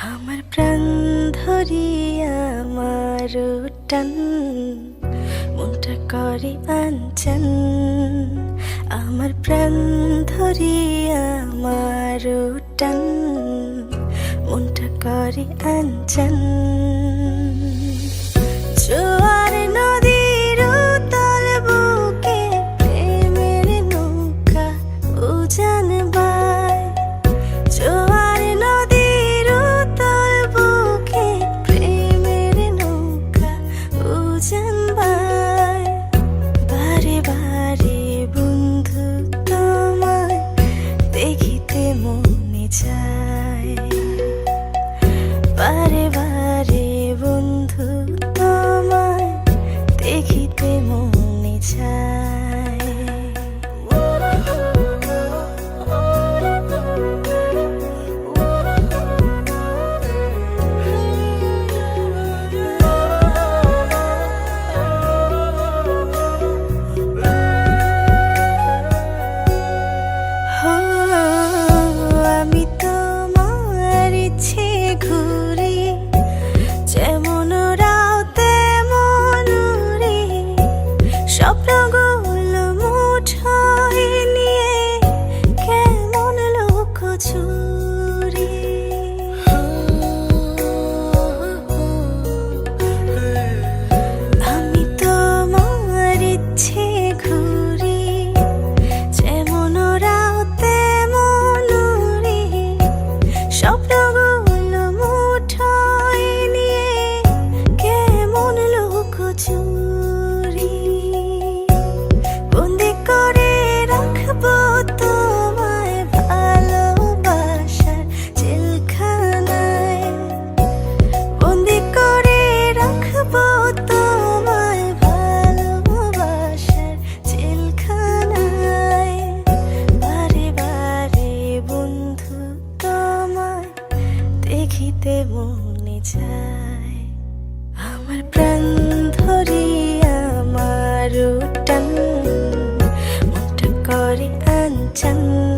আমার প্রাণ ধরি আমার টান, মনটা করে আঞ্চন আমার প্রাণ ধরি আমার টান, মনটা করে আঞ্চন জোয়ার নদী to দেখিতে মনে যায় আমার প্রাণ ধরে আমার টান করে আনচান।